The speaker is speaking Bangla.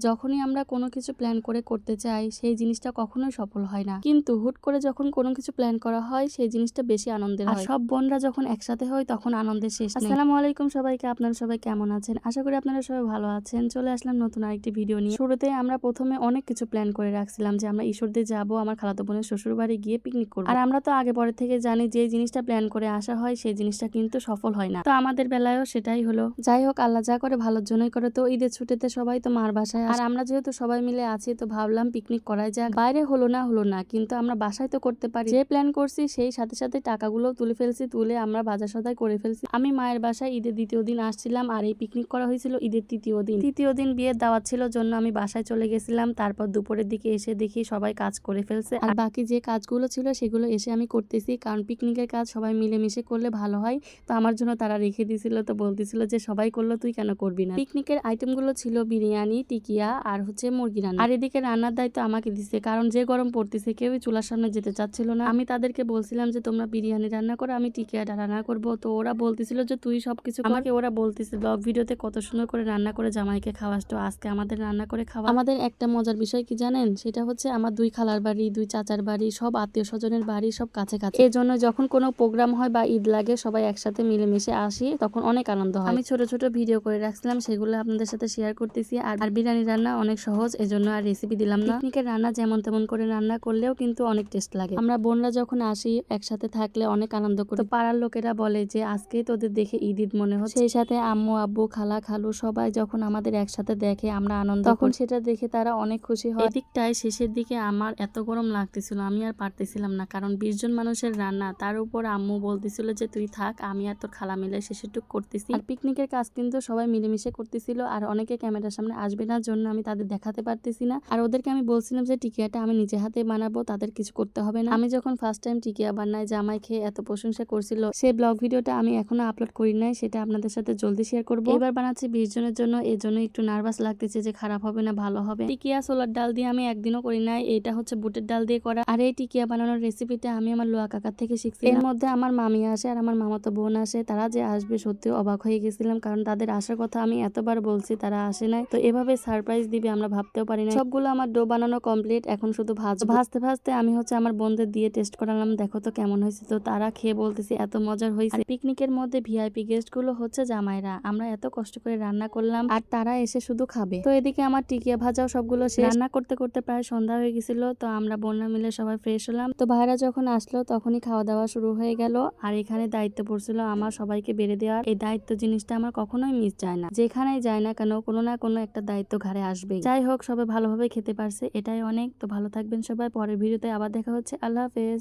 যখনই আমরা কোনো কিছু প্ল্যান করে করতে চাই সেই জিনিসটা কখনোই সফল হয় না। কিন্তু হুট করে যখন কোনো কিছু প্ল্যান করা হয় সেই জিনিসটা বেশি আনন্দের হয়। সব বোনরা যখন একসাথে হয় তখন আনন্দের শেষ। আসসালামু আলাইকুম সবাইকে আপনারা সবাই কেমন আছেন? আশা করি আপনারা সবাই ভালো আছেন। চলে আসলাম নতুন আরেকটি ভিডিও নিয়ে। শুরুতে আমরা প্রথমে অনেক কিছু প্ল্যান করে রাখছিলাম যে আমরা ঈশ্বরদের যাব আমার খালাতো বোনের শ্বশুর বাড়ি গিয়ে পিকনিক করব। আর আমরা তো আগে পরে থেকে জানি যে জিনিসটা প্ল্যান করে আসা হয় সেই জিনিসটা কিন্তু সফল হয় না। তো আমাদের বেলায়ও সেটাই হলো। যাই হোক আল্লাহ যা করে ভালোর জন্যই করে। তো ঈদের ছুটিতে সবাই তো মার বাসায়। আর আমরা যেহেতু সবাই মিলে আছি, তো ভাবলাম পিকনিক করাই যাক। বাইরে হলো না হলো না, কিন্তু আমরা বাসায় তো করতে পারি। যে প্ল্যান করছি, সেই সাথে সাথে টাকাগুলো তুলে ফেলছি, তুলে আমরা বাজার সদাই করে ফেলছি। আমি মায়ের বাসায় ঈদের দ্বিতীয় দিন আসছিলাম, আর এই পিকনিক করা হয়েছিল ঈদের তৃতীয় দিন। তৃতীয় দিন বিয়ের দাওয়াত ছিল জন্য আমি বাসায় চলে গেছিলাম, তারপর দুপুরের দিকে এসে দেখি সবাই কাজ করে ফেলছে। আর বাকি যে কাজগুলো ছিল, সেগুলো এসে আমি করতেছি, কারণ পিকনিকের কাজ সবাই মিলেমিশে করলে ভালো হয়। তো আমার জন্য তারা রেখে দিয়েছিল, তো বলতেছিল যে সবাই করল, তুই কেন করবি না? পিকনিকের আইটেমগুলো ছিল বিরিয়ানি, টিকিয়া আর হচ্ছে মুরগি রান্না। আর এদিকে রান্নার দায়িত্ব আমাকে দিছে কারণ যে গরম পড়তেছে কেউই চুলার সামনে যেতে চাচ্ছিল না। আমি তাদেরকে বলছিলাম যে তোমরা বিরিয়ানি রান্না করো আমি টিকিয়াটা রান্না করব। তো ওরা বলতেছিল যে তুই সবকিছু। আমাকে ওরা বলতেছে ব্লগ ভিডিওতে কত সুন্দর করে রান্না করে জামাইকে খাওয়াস তো আজকে আমাদের রান্না করে খাওয়া। আমাদের একটা মজার বিষয় কি জানেন? সেটা হচ্ছে আমার দুই খালার বাড়ি দুই চাচার বাড়ি সব আত্মীয় স্বজনের বাড়ি সব কাছে কাছে এই জন্য যখন কোনো প্রোগ্রাম হয় বা ঈদ লাগে সবাই একসাথে মিলেমিশে আসি তখন অনেক আনন্দ হয়। আমি ছোট ছোট ভিডিও করে রাখছিলাম সেগুলো আপনাদের সাথে শেয়ার করতেছি। আর বিরিয়ানি রান্না অনেক সহজ এজন্য আর রেসিপি দিলাম না। পিকনিকের রান্না যেমন তেমন করে রান্না করলেও কিন্তু অনেক টেস্ট লাগে। আমরা বোনরা যখন আসি একসাথে থাকলে অনেক আনন্দ করি। তো পাড়ার লোকেরা বলে যে আজকে তোদের দেখে ঈদ ঈদ মনে হচ্ছে। সেই সাথে আম্মু আব্বু খালা খালু সবাই যখন আমাদের একসাথে দেখে আমরা আনন্দ তখন সেটা দেখে তারা অনেক খুশি হয়। এদিকটায় শেষের দিকে আমার এত গরম লাগতেছিল আমি আর পারতেছিলাম না। কারণ বিশ জন মানুষের রান্না তার উপর আম্মু বলতেছিল যে তুই থাক আমি আর তোর খালা মিলে শেষেরটুক করতেছি। আর পিকনিকের কাজ কিন্তু সবাই মিলেমিশে করতেছিল আর অনেকে ক্যামেরার সামনে আসবে না জন্য আমি তাদের দেখাতে পারতেছি না। আর ওদেরকে আমি বলছিলাম যে, টিকিয়াটা আমি নিজে হাতে বানাবো, তাদের কিছু করতে হবে না। আমি যখন ফার্স্ট টাইম টিকিয়া বানাই জামাই খেয়ে এত প্রশংসা করছিল সেই ব্লগ ভিডিওটা আমি এখনও আপলোড করি নাই, সেটা আপনাদের সাথে জলদি শেয়ার করব। এবার বানাচ্ছি বিশ জনের জন্য এই জন্য একটু নার্ভাস লাগতেছে যে, খারাপ হবে না, ভালো হবে? টিকিয়া সোলার ডাল দিয়ে আমি একদিনও করি নাই এটা হচ্ছে বুটের ডাল দিয়ে করা। আর এই টিকিয়া বানানোর রেসিপিটা আমি আমার লোয়া কাকার থেকে শিখছি। এর মধ্যে আমার মামি আসে আর আমার মামাতো বোন আসে, তারা যে আসবে সত্যি অবাক হয়ে গেছিলাম, কারণ তাদের আসার কথা আমি এতবার বলছি, তারা আসে নাই। তো এভাবে সারপ্রাইজ দিবে, আমরা ভাবতেও পারি না সবগুলো আমার ডো বানানো কমপ্লিট, এখন শুধু ভাজ ভাজতে ভাজতে আমি হচ্ছে আমার বোনদের দিয়ে টেস্ট করালাম, দেখো তো কেমন হয়েছে। তো তারা খেয়ে বলতেছি, এত মজার হয়েছে। পিকনিকের মধ্যে ভিআইপি গেস্টগুলো হচ্ছে জামাইরা, আমরা এত কষ্ট করে রান্না করলাম, আর তারা এসে শুধু খাবে। তো এদিকে আমার টিকিয়া ভাজাও সবগুলো রান্না করতে করতে প্রায় সন্ধ্যা হয়ে গেছিল, তো আমরা বন্যা মিলে সবাই ফ্রেশ হলাম। তো ভাইরা যখন আসলো, তখনই খাওয়া দাওয়া শুরু হয়ে গেল, আর এখানে দায়িত্ব পড়ছিল আমার সবাইকে বেড়ে দেওয়ার। এই দায়িত্ব জিনিসটা আমার কখনোই মিস যায় না। যেখানেই যায় না কেন, কোনো না কোনো একটা দায়িত্ব ঘাড়ে আসবে যাই হোক, সবাই ভালোভাবে খেতে পারছে। এটাই অনেক। তো ভালো থাকবেন সবাই। পরের ভিডিওতে আবার দেখা হচ্ছে। আল্লাহ হাফেজ।